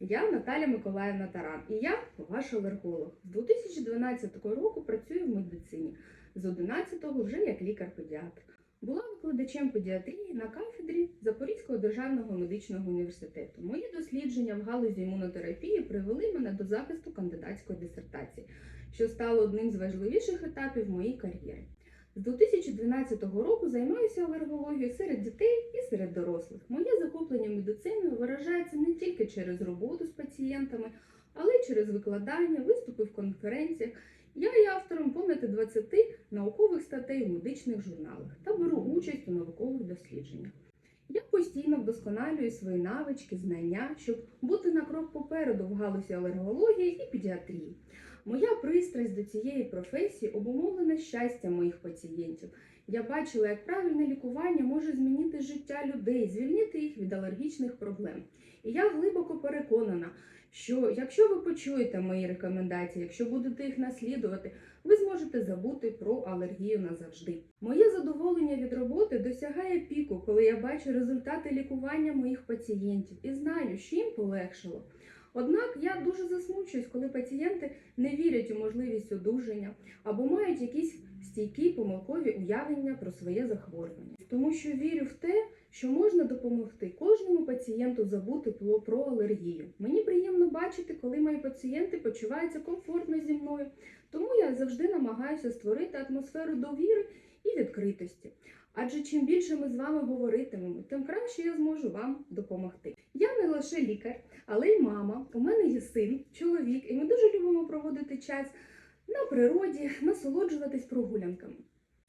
Я Наталя Миколаївна Таран, і я ваш алерголог. З 2012 року працюю в медицині, з 11-го вже як лікар-педіатр. Була викладачем педіатрії на кафедрі Запорізького державного медичного університету. Мої дослідження в галузі імунотерапії привели мене до захисту кандидатської дисертації, що стало одним з важливіших етапів моєї кар'єри. З 2012 року займаюся алергологією серед дітей серед дорослих. Моє захоплення медициною виражається не тільки через роботу з пацієнтами, але й через викладання, виступи в конференціях. Я є автором понад 20 наукових статей у медичних журналах та беру участь у наукових дослідженнях. Я постійно вдосконалюю свої навички, знання, щоб бути на крок попереду в галузі алергології і педіатрії. Моя пристрасть до цієї професії обумовлена щастям моїх пацієнтів. Я бачила, як правильне лікування може змінити життя людей, звільнити їх від алергічних проблем. І я глибоко переконана, що якщо ви почуєте мої рекомендації, якщо будете їх наслідувати, ви зможете забути про алергію назавжди. Моє задоволення від роботи досягає піку, коли я бачу результати лікування моїх пацієнтів і знаю, що їм полегшило. Однак я дуже засмучуюсь, коли пацієнти не вірять у можливість одужання або мають якісь стійкі помилкові уявлення про своє захворювання. Тому що вірю в те, що можна допомогти кожному пацієнту забути про- алергію. Мені приємно бачити, коли мої пацієнти почуваються комфортно зі мною. Тому я завжди намагаюся створити атмосферу довіри і відкритості. Адже чим більше ми з вами говоритимемо, тим краще я зможу вам допомогти. Я не лише лікар, але й мама. У мене є син, чоловік, і ми дуже любимо проводити час на природі, насолоджуватись прогулянками.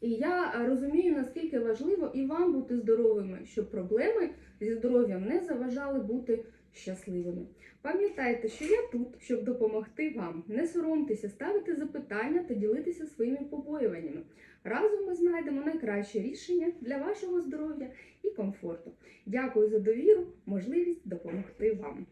І я е, розумію, наскільки важливо і вам бути здоровими, щоб проблеми зі здоров'ям не заважали бути щасливими. Пам'ятайте, що я тут, щоб допомогти вам. Не соромтеся, ставити запитання та ділитися своїми побоюваннями. Разом ми знайдемо найкраще рішення для вашого здоров'я і комфорту. Дякую за довіру, можливість допомогти вам.